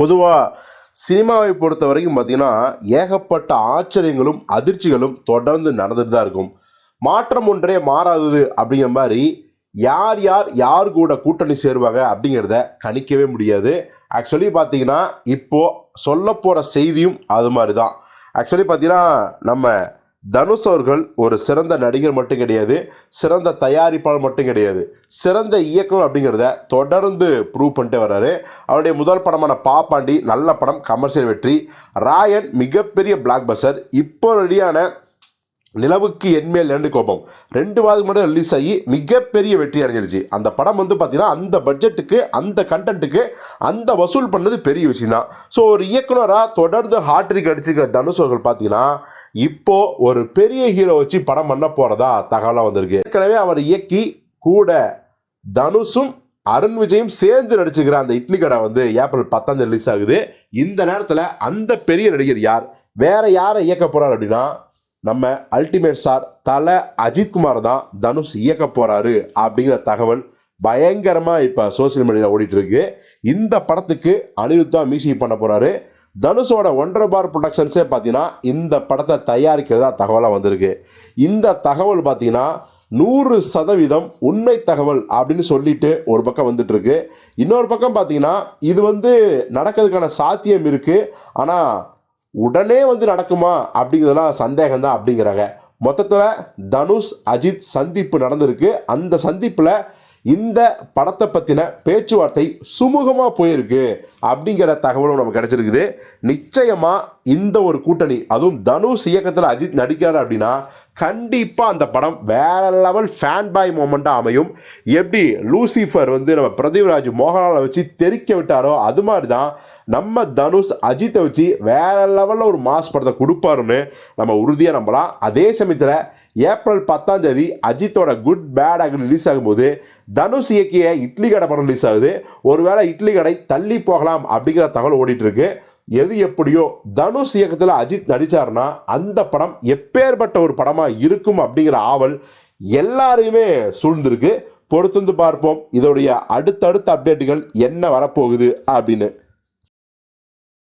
பொதுவாக சினிமாவை பொறுத்த வரைக்கும் பார்த்திங்கன்னா ஏகப்பட்ட ஆச்சரியங்களும் அதிர்ச்சிகளும் தொடர்ந்து நடந்துட்டு தான் இருக்கும். மாற்றம் ஒன்றே மாறாதது அப்படிங்கிற மாதிரி யார் யார் யார் கூட கூட்டணி சேருவாங்க அப்படிங்கிறத கணிக்கவே முடியாது. ஆக்சுவலி பார்த்தீங்கன்னா இப்போது சொல்ல போகிற செய்தியும் அது மாதிரி தான். ஆக்சுவலி பார்த்தீங்கன்னா நம்ம தனுஷ் அவர்கள் ஒரு சிறந்த நடிகர் மட்டும் கிடையாது சிறந்த தயாரிப்பாளர் மட்டும் கிடையாது சிறந்த இயக்கம் அப்படிங்கிறத தொடர்ந்து ப்ரூவ் பண்ணிட்டு வர்றாரு. அவருடைய முதல் படமான பாப்பாண்டி நல்ல படம் கமர்ஷியல் வெற்றி. ராயன் மிகப்பெரிய பிளாக் பஸ்டர் இப்போ ரெடியான நிலவுக்கு என்மேல் இரண்டு கோபம். ரெண்டு வாரத்துக்கு மட்டும் ரிலீஸ் ஆகி மிகப்பெரிய வெற்றி அடைஞ்சிருச்சு. அந்த படம் வந்து பார்த்தீங்கன்னா அந்த பட்ஜெட்டுக்கு அந்த கண்டென்ட்டுக்கு அந்த வசூல் பண்ணது பெரிய விஷயம் தான் ஸோ ஒரு இயக்குனராக தொடர்ந்து ஹாட்ரிக் அடிச்சிருக்கிற தனுஷ் அவர்கள் பார்த்தீங்கன்னா இப்போது ஒரு பெரிய ஹீரோ வச்சு படம் பண்ண போகிறதா தகவலாக வந்திருக்கு. ஏற்கனவே அவர் இயக்கி கூட தனுஷும் அருண் விஜயும் சேர்ந்து நடிச்சுக்கிற அந்த இட்லி கடை வந்து ஏப்ரல் பத்தாம் தேதி ரிலீஸ் ஆகுது. இந்த நேரத்தில் அந்த பெரிய நடிகர் யார்? வேற யாரை இயக்க போகிறார் அப்படின்னா நம்ம அல்டிமேட் ஸ்டார் தலை அஜித்குமார் தான் தனுஷ் இயக்க போகிறாரு அப்படிங்கிற தகவல் பயங்கரமாக இப்போ சோஷியல் மீடியாவில் ஓடிட்டுருக்கு. இந்த படத்துக்கு அனிருத் தான் மியூசிக் பண்ண போகிறாரு தனுஷோட ஒன்றரை பார் ப்ரொடக்ஷன்ஸே பார்த்தீங்கன்னா இந்த படத்தை தயாரிக்கிறதா தகவலாக வந்திருக்கு. இந்த தகவல் பார்த்தீங்கன்னா நூறு சதவீதம் உண்மை தகவல் அப்படின்னு சொல்லிட்டு ஒரு பக்கம் வந்துட்டுருக்கு. இன்னொரு பக்கம் பார்த்தீங்கன்னா இது வந்து நடக்கிறதுக்கான சாத்தியம் இருக்குது ஆனால் உடனே வந்து நடக்குமா அப்படிங்கிறதுலாம் சந்தேகம் தான் அப்படிங்கிறாங்க. மொத்தத்தில் தனுஷ் அஜித் சந்திப்பு நடந்திருக்கு. அந்த சந்திப்பில் இந்த படத்தை பற்றின பேச்சுவார்த்தை சுமூகமாக போயிருக்கு அப்படிங்கிற தகவலும் நமக்கு கிடச்சிருக்குது. நிச்சயமாக இந்த ஒரு கூட்டணி அதுவும் தனுஷ் இயக்கத்தில் அஜித் நடிக்கிறார் அப்படின்னா கண்டிப்பாக அந்த படம் வேற லெவல் ஃபேன் பாய் மூமெண்ட்டாக அமையும். எப்படி லூசிஃபர் வந்து நம்ம பிரதீப்ராஜ் மோகன்லாலை வச்சு தெறிக்க விட்டாரோ அது மாதிரி தான் நம்ம தனுஷ் அஜித்தை வச்சு வேற லெவலில் ஒரு மாஸ் படத்தை கொடுப்பாருன்னு நம்ம உறுதியாக நம்பலாம். அதே சமயத்தில் ஏப்ரல் பத்தாம் தேதி அஜித்தோட குட் பேட் ஆக ரிலீஸ் ஆகும்போது தனுஷ் இயக்கிய இட்லி கடை படம் ரிலீஸ் ஆகுது. ஒருவேளை இட்லி கடை தள்ளி போகலாம் அப்படிங்கிற தகவல் ஓடிட்டு இருக்கு. எது எப்படியோ தனுஷ் இயக்கத்தில் அஜித் நடித்தார்னா அந்த படம் எப்பேற்பட்ட ஒரு படமாக இருக்கும் அப்படிங்கிற ஆவல் எல்லாரையுமே சூழ்ந்திருக்கு. பொறுத்திருந்து பார்ப்போம். இதோடைய அடுத்தடுத்த அப்டேட்டுகள் என்ன வரப்போகுது அப்படின்னு.